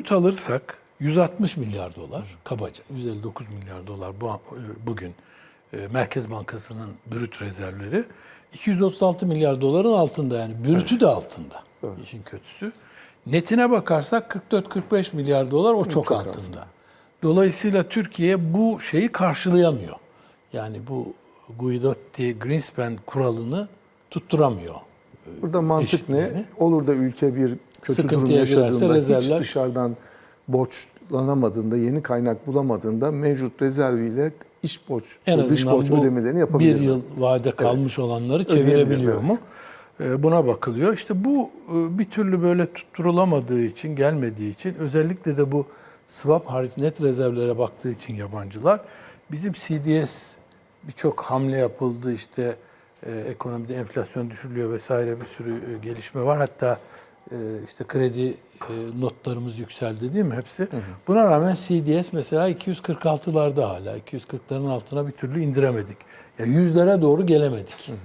brüt alırsak 160 milyar dolar kabaca 159 milyar dolar bu e, bugün e, Merkez Bankası'nın brüt rezervleri 236 milyar doların altında yani brütü de altında. işin kötüsü. Netine bakarsak 44-45 milyar dolar o çok, çok altında. Dolayısıyla Türkiye bu şeyi karşılayamıyor. Yani bu Guidotti Greenspan kuralını tutturamıyor. Burada mantık ne? Olur da ülke bir kötü durum Sıkıntıya yaşadığında, hiç rezervler- dışarıdan borçlanamadığında, yeni kaynak bulamadığında mevcut rezerviyle iş borç, En dış borç ödemelerini yapabilir. bir yıl vade kalmış olanları Ödeyebiliyor, çevirebiliyor evet. mu? Ee, Buna bakılıyor. İşte bu e, bir türlü böyle tutturulamadığı için, gelmediği için özellikle de bu swap hariç net rezervlere baktığı için yabancılar bizim CDS birçok hamle yapıldı işte e, ekonomide enflasyon düşürülüyor vesaire bir sürü e, gelişme var. Hatta işte kredi e, notlarımız yükseldi değil mi hepsi? Buna rağmen CDS mesela 246'larda hala 240'ların altına bir türlü indiremedik. Ya yüzlere doğru gelemedik.